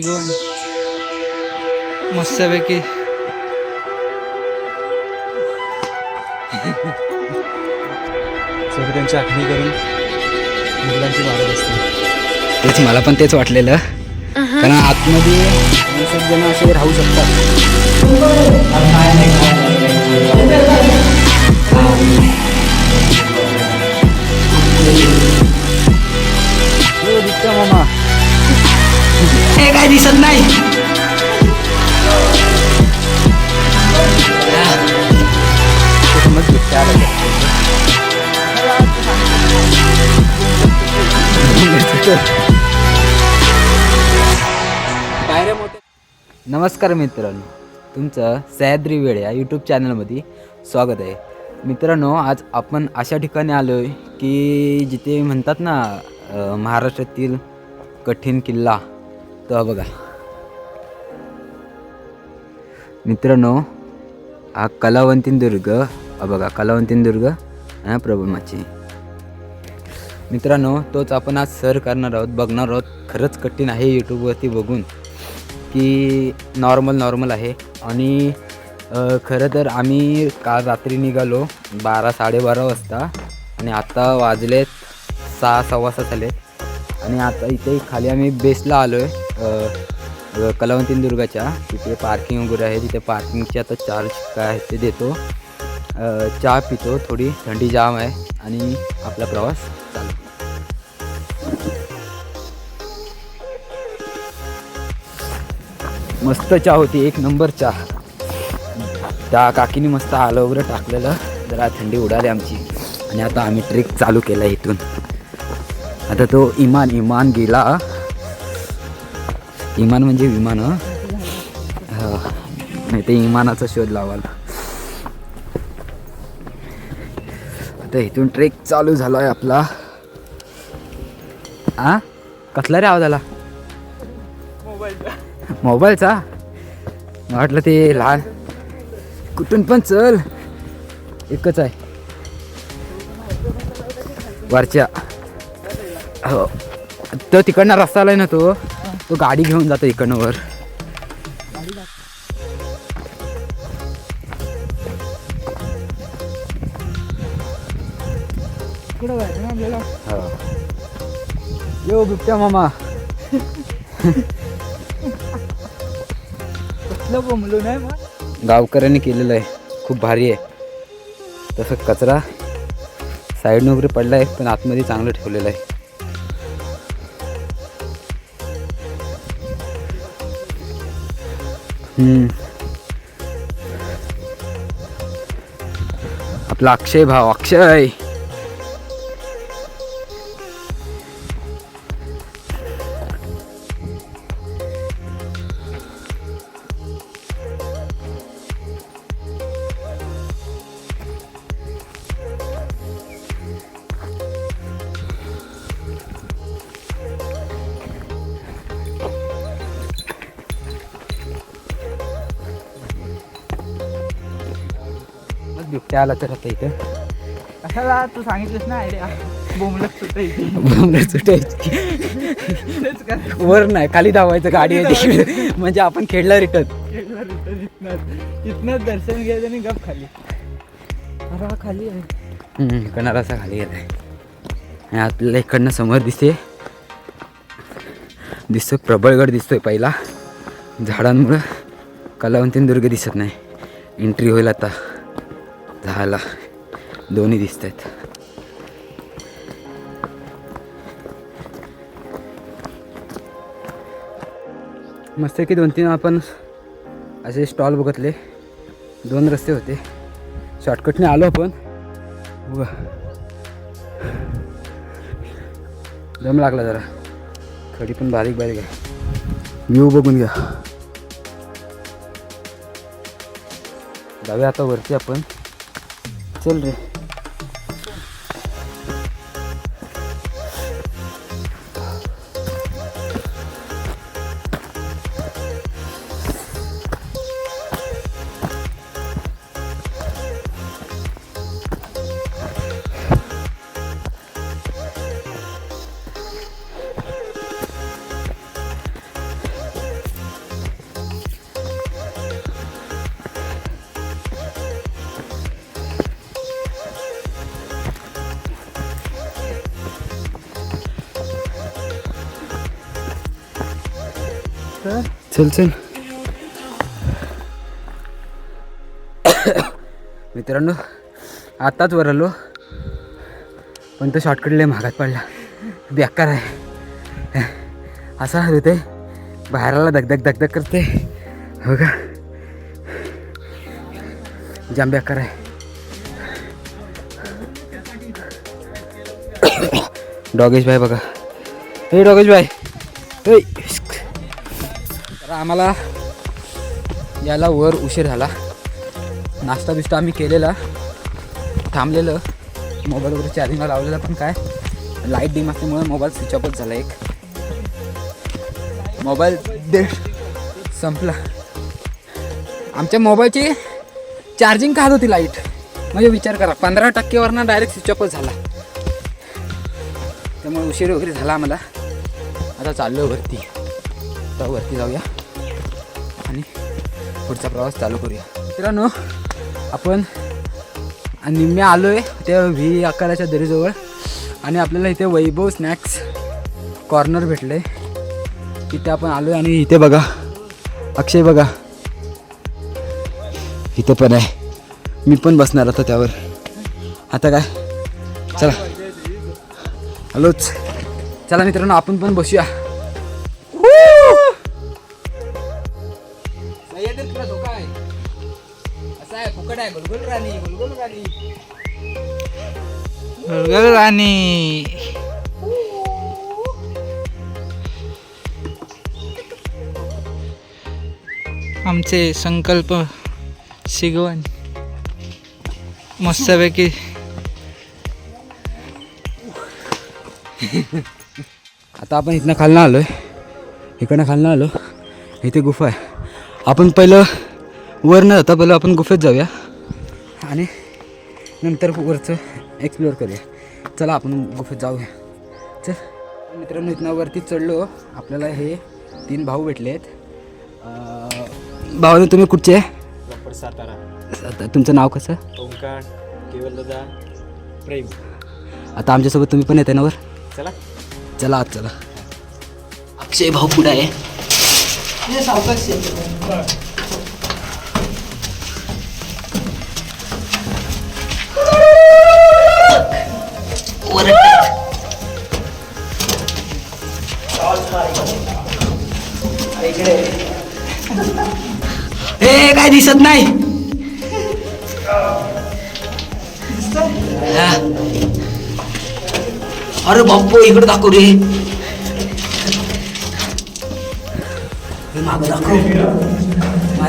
घेऊन मस्तपैकी सगळी त्यांची आखणी करून मुलांची मारत असते. तेच मला पण तेच वाटलेलं. कारण आतमध्ये वीस जण असे राहू शकतात. हो, मामा. हे काय दिसत नाही? नमस्कार मित्रांनो तुमचं सह्याद्री वेळ या यूट्यूब चॅनलमध्ये स्वागत आहे. मित्रांनो आज आपण अशा ठिकाणी आलो आहे की जिथे म्हणतात ना महाराष्ट्रातील कठीण किल्ला तो बघा. मित्रांनो हा कलावंतीन दुर्ग बघा कलावंतीन दुर्ग हा प्रभुमाची मित्रांनो तोच आपण आज सर करणार आहोत बघणार आहोत. खरंच कठीण आहे यूट्यूबवरती बघून की नॉर्मल नॉर्मल आहे. आणि खरं तर आम्ही काल रात्री निघालो बारा साडेबारा वाजता आणि आता वाजलेत सहा सव्वा सहा झालेत. आणि आता इथे खाली आम्ही बेसला आलो आहे कलावंतीन दुर्गाच्या. तिथे पार्किंग वगैरे आहे. तिथे पार्किंगचे आता चार्ज काय आहे ते देतो. चहा पितो. थोडी थंडी जाम आहे. आणि आपला प्रवास चालतो मस्त चहा होती. एक नंबर चहा. त्या काकीने मस्त आलं वगैरे टाकलेलं. जरा थंडी उडाली आमची. आणि आता आम्ही ट्रेक चालू केला इथून. आता तो इमान इमान गेला. इमान म्हणजे विमान हा. नाही ते इमानाचा शोध लावायला आता इथून ट्रेक चालू झाला आहे आपला. आ? कसला रे आवाज आला? मोबाईलचा? वाटलं ते लहान. कुठून पण चल. एकच आहे. वरच्या. हो. तो तिकडनं रस्ता आलाय ना तो? तो गाडी घेऊन जातो इकडनं वर. यो बिबट्या मामा. बोंबलो नाही मग गावकऱ्यांनी केलेलं आहे. खूप भारी आहे. तसं कचरा साईडनं वगैरे पडला आहे पण आतमध्ये चांगलं ठेवलेलं आहे. आपला अक्षय भाव अक्षय! आला तर आता इथं. कशाला? तू सांगितलंस ना आयडिया. बोंबलत सुटायची बोंबलं सुटायची तेच कर. वर नाही खाली धावायचं गाडी आहे तिकडे. म्हणजे आपण खेळला रिटर्न केलं रिटर्न इथनंच. इथनंच दर्शन घ्यायचं आणि गप खाली. अरे हा खाली आहे. इकडनं रसा खाली गेलाय आणि आपल्याला इकडनं समोर दिसते. दिसतो प्रबळगड दिसतोय पहिला. झाडांमुळं कलावंतीन दुर्ग दिसत नाही. एंट्री होईल आता. झाला. दोन्ही दिसत आहेत मस्त की दोन तीन आपण असे स्टॉल बघतले. दोन रस्ते होते. शॉर्टकटने आलो आपण. उगा. दम लागला जरा. खडी पण बारीक बारीक आहे. व्ह्यू बघून घ्या. जाऊया आता वरती आपण. चल रे तर चल चल. मित्रांनो आताच वर आलो. पण तो शॉर्टकट लय महागात पडला. बेकार आहे. असा होते बाहेरला धगधग धगधग करते. हो का? जाम बेकार आहे. डॉगेश भाई बघा. हे डॉगेश भाई. तर आम्हाला याला वर उशीर झाला. नाश्ता बिस्टा आम्ही केलेला. थांबलेलं. मोबाईल वगैरे चार्जिंगला लावलेला पण काय? लाइट डिम असल्यामुळे मोबाईल स्विच ऑफच झाला एक. मोबाईल देश संपला. आमच्या मोबाईलची चार्जिंग खात होती लाइट म्हणजे विचार करा पंधरा टक्केवरनं डायरेक्ट स्विच ऑफच झाला. त्यामुळे उशीर वगैरे झाला आम्हाला. आता चाललो वरती. आता वरती जाऊया. आणि पुढचा प्रवास चालू करूया. मित्रांनो आपण निम्मे आलो आहे त्या व्ही आकाराच्या दरीजवळ. आणि आपल्याला इथे वैभव स्नॅक्स कॉर्नर भेटलं आहे तिथे आपण आलो आहे आणि इथे बघा अक्षय बघा. इथं पण आहे. मी पण बसणार आता त्यावर. आता काय? चला. हॅलोच. चला मित्रांनो आपण पण बसूया. तुला धोका आहे असं आहे फुकट आहे गुलगुल राणी गुलगुल राणी. गुलगुल राणी. आमचे संकल्प शिगवण मस्तपैकी. आता आपण इथनं खालनं आलो आहे इकडनं खालनं आलो. इथे गुफा आहे. आपण पहिलं वर न जाता पहिलं आपण गुफेत जाऊया. आणि नंतर वरचं एक्सप्लोअर करूया. चला आपण गुफेत जाऊया. चल. मित्रांनो इथनं वरती चढलो. आपल्याला हे तीन भाऊ भेटले आहेत. भाऊ तुम्ही कुठचे? आहे सातारा. तुमचं नाव कसं? ओंकार केवलदादा प्रेम. आता आमच्यासोबत तुम्ही पण येते ना वर? चला. चला आत चला. अक्षय भाऊ पुढे आहे. ए काय दिसत नाही हा. अरे बाप्पो इकडे दाखव रे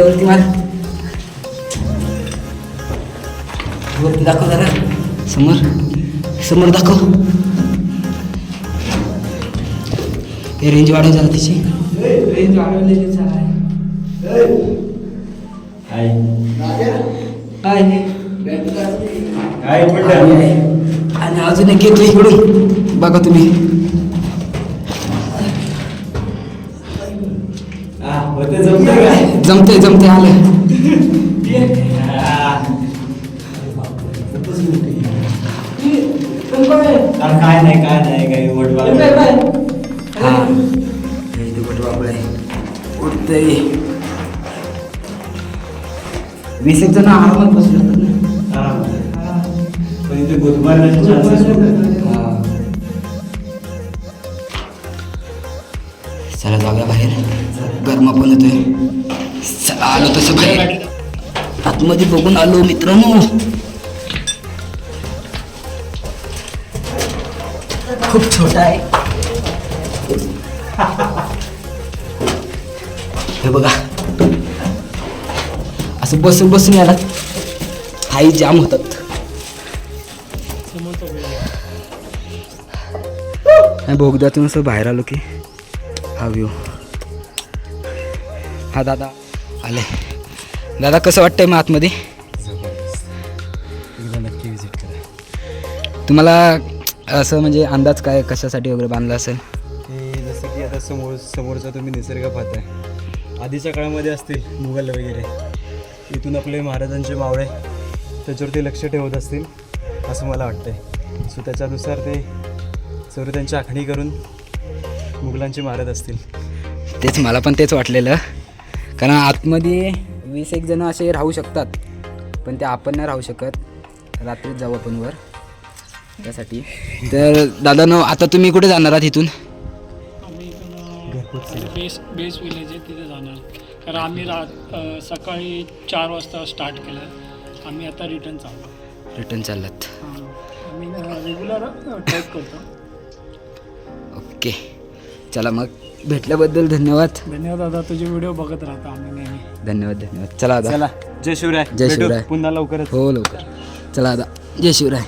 माझ्यावरती मार. वरती दाखव जरा. समोर. समोर दाखव. हे रेंज वाढव जरा तिची. रेंज वाढवलेलीच आहे काय आणि अजून एक घेतो इकडून. बघा तुम्ही. जमते जमते आलं. काय नाही काय नाही काही वीस एक जण आरामात बसू शकतात ना? पण इथे गुदमारण्याचे चान्सेस हा. चला जाऊया बाहेर. गरमा पण येतोय. चला आलो तसं बाहेर. आतमध्ये बघून आलो मित्रांनो. खूप छोटा आहे. हे बघा. असं बसून बसून याला हाई जाम होतात. बोगद्यातून असं बाहेर आलो की. हा व्यू हा दादा. आले. दादा कसं वाटतंय मग आतमध्ये? नक्की विजिट करा. तुम्हाला असं म्हणजे अंदाज काय कशासाठी वगैरे बांधला असेल? ते जसं की आता समोर समोरचा तुम्ही निसर्ग पाहताय. आधीच्या काळामध्ये असतील मुघल वगैरे. इथून आपले महाराजांचे मावळे त्याच्यावरती लक्ष ठेवत असतील असं मला वाटतंय. सो त्याच्यानुसार ते सर्व त्यांची आखणी करून मुघलांचे महाराज असतील. तेच मला पण तेच वाटलेलं. कारण आतमध्ये वीस एक जण असे राहू शकतात पण ते आपण नाही राहू शकत. रात्रीच जाऊ आपण वर. त्यासाठी. तर दादा न आता तुम्ही कुठे जाणार आहात इथून? बेस बेस विलेज आहे तिथे जाणार. कारण आम्ही रा सकाळी चार वाजता स्टार्ट केलं. आम्ही आता रिटर्न चाललो. रिटर्न चाललात. हां. आम्ही रेग्युलर ट्रेक करतो. ओके चला मग. भेटल्याबद्दल धन्यवाद. धन्यवाद दादा तुझे व्हिडिओ बघत राहतो आम्ही नेहमी. धन्यवाद धन्यवाद. चला दादा चला. जय शिवराय. जय भेटू शिवराय. पुन्हा लवकरच. हो लवकर. चला दादा जय शिवराय.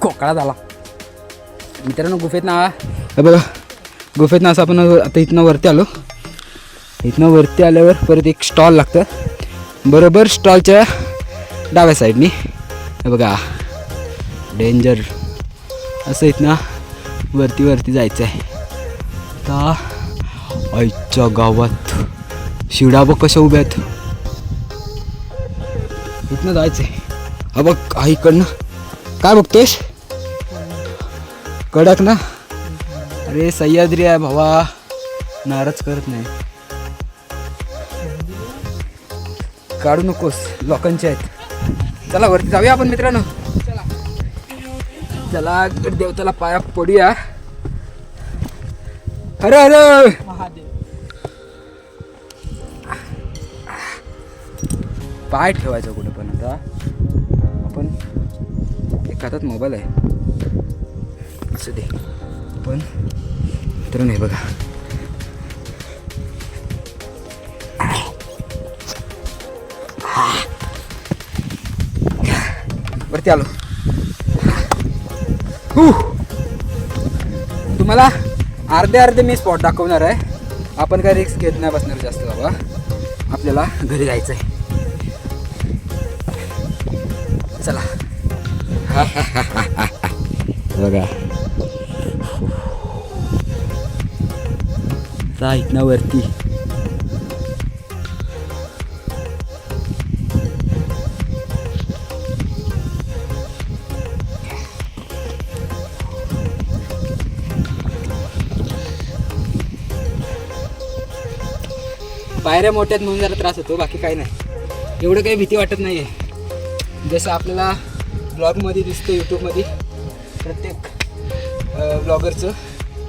कोकळा झाला मित्रांनो गुफेत ना हे बघा. गुफेत ना असं आपण आता इथनं वरती आलो. इथनं वरती आल्यावर परत एक स्टॉल लागतं. बरोबर स्टॉलच्या डाव्या साईडनी हे बघा. डेंजर असं इथनं वरती वरती जायचं आहे आता आईच्या गावात शिवडा बघ कशा उभ्या आहेत. इथनं जायचंय. हा बघ आईकडनं काय बघतोयस? कडक ना? अरे सह्याद्री आहे भावा. नाराज करत नाही. काढू नकोस लोकांचे आहेत. चला वरती जाऊया आपण मित्रांनो. चला देवताला पाया पडूया. अरे अरे पाय ठेवायचा कुठं पण आता आपण एक हातात मोबाईल आहे. असू दे. पण तर नाही बघा. वरती आलो. तुम्हाला अर्धे अर्धे मी स्पॉट दाखवणार आहे. आपण काय रिक्स घेत नाही बसणार जास्त बाबा. आपल्याला घरी जायचं आहे चला. बघा. जा इथनं वरती. पायऱ्या मोठ्यात म्हणून जरा त्रास होतो बाकी काही नाही. एवढं काही भीती वाटत नाही आहे जसं आपल्याला ब्लॉगमध्ये दिसतं यूट्यूबमध्ये प्रत्येक ब्लॉगरचं.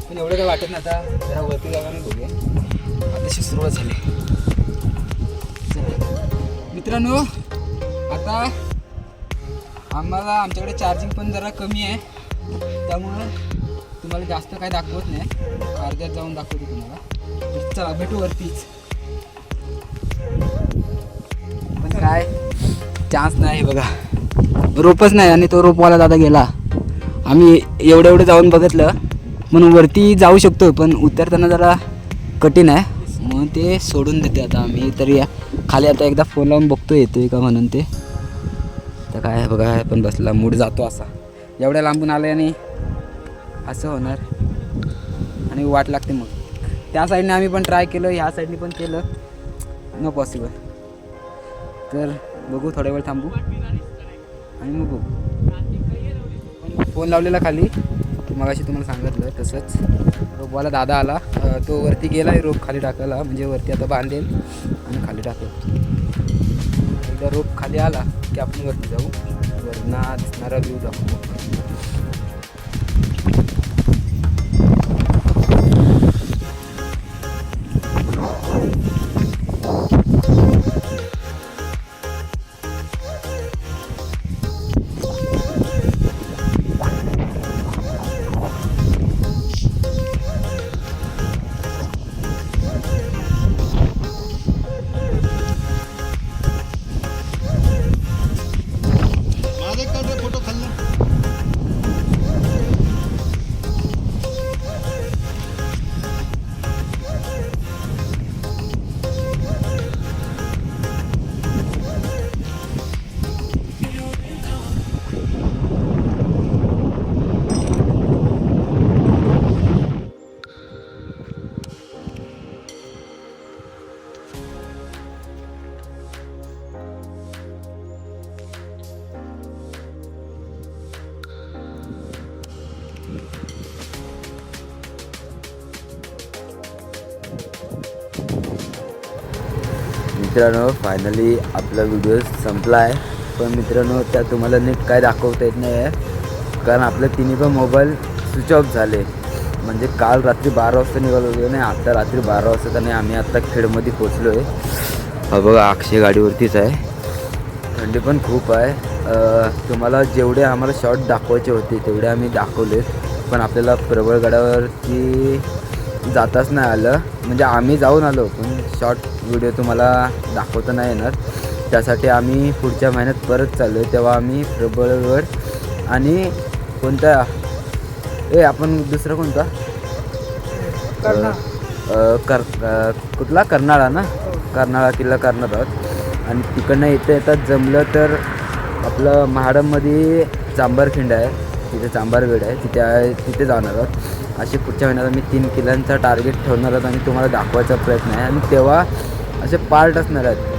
पण एवढं काही वाटत नाही आता. जरा वरती जाऊन बघूया. आताशी सुरुवात झाली. मित्रांनो आता आम्हाला आमच्याकडे चार्जिंग पण जरा कमी आहे. त्यामुळं तुम्हाला जास्त काय दाखवत नाही. अर्ध्यात जाऊन दाखवतो तुम्हाला. चला भेटू वरतीच. काय? चान्स नाही बघा. रोपच नाही आणि तो रोपवाला दादा गेला. आम्ही एवढं एवढं जाऊन बघितलं. म्हणून वरती जाऊ शकतो पण उतरताना जरा कठीण आहे. म्हणून ते सोडून देते आता आम्ही. तरी खाली आता एकदा फोन लावून बघतो येतोय का म्हणून ते. तर काय आहे बघा पण बसला मूड जातो असा. एवढ्या लांबून आलं आणि असं होणार. आणि वाट लागते मग. त्या साईडने आम्ही पण ट्राय केलं ह्या साईडने पण केलं. नो पॉसिबल तर बघू थोड्या वेळ थांबू. आणि मग बघू. फोन लावलेला खाली मगाशी तुम्हाला सांगितलं तसंच. रोपवाला दादा आला. तो वरती गेला रोप खाली टाकायला. म्हणजे वरती आता बांधेल आणि खाली टाकेल एकदा रोप खाली आला की आपण वरती जाऊ. वरना दिसणारा व्ह्यू दाखवू मित्रांनो फायनली आपला व्हिडिओ संपला आहे पण मित्रांनो त्या तुम्हाला नीट काय दाखवता येत नाही आहे कारण आपले तिन्ही पण मोबाईल स्विच ऑफ झाले. म्हणजे काल रात्री बारा वाजता निघालो होतो नाही आत्ता रात्री बारा वाजता नाही आम्ही आत्ता खेडमध्ये पोचलो आहे हा बघा अक्षय गाडीवरतीच आहे. थंडी पण खूप आहे. तुम्हाला जेवढे आम्हाला शॉर्ट दाखवायचे होते तेवढे आम्ही दाखवलेत. पण आपल्याला प्रबळगडावरती जाताच नाही आलं. म्हणजे आम्ही जाऊन आलो पण शॉर्ट व्हिडिओ तुम्हाला दाखवता नाही येणार. त्यासाठी आम्ही पुढच्या महिन्यात परत चाललो आहे तेव्हा आम्ही प्रबळगड आणि कोणता? ए आपण दुसरा कोणता? कर कुठला? कर्नाळा ना? कर्नाळा किल्ला करणार आहोत आणि तिकडनं येता येतात जमलं तर आपलं महाडमध्ये चांबारखिंड आहे. तिथे चांबारगड आहे. तिथे तिथे जाणार आहोत. असे पुढच्या महिन्यात आम्ही तीन किल्ल्यांचा टार्गेट ठेवणार आहोत आणि तुम्हाला दाखवायचा प्रयत्न आहे. आणि तेव्हा असे पार्ट असणार आहेत.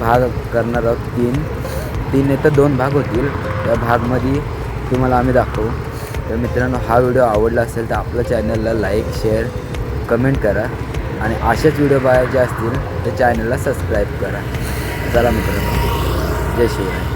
भाग करणार आहोत तीन. तीन तर दोन भाग होतील. त्या भागमध्ये तुम्हाला आम्ही दाखवू. तर मित्रांनो हा व्हिडिओ आवडला असेल तर आपल्या चॅनलला लाईक शेअर कमेंट करा. आणि असेच व्हिडिओ पाहायचे असतील तर चॅनलला सबस्क्राईब करा. चला मित्रांनो. जय शिवराय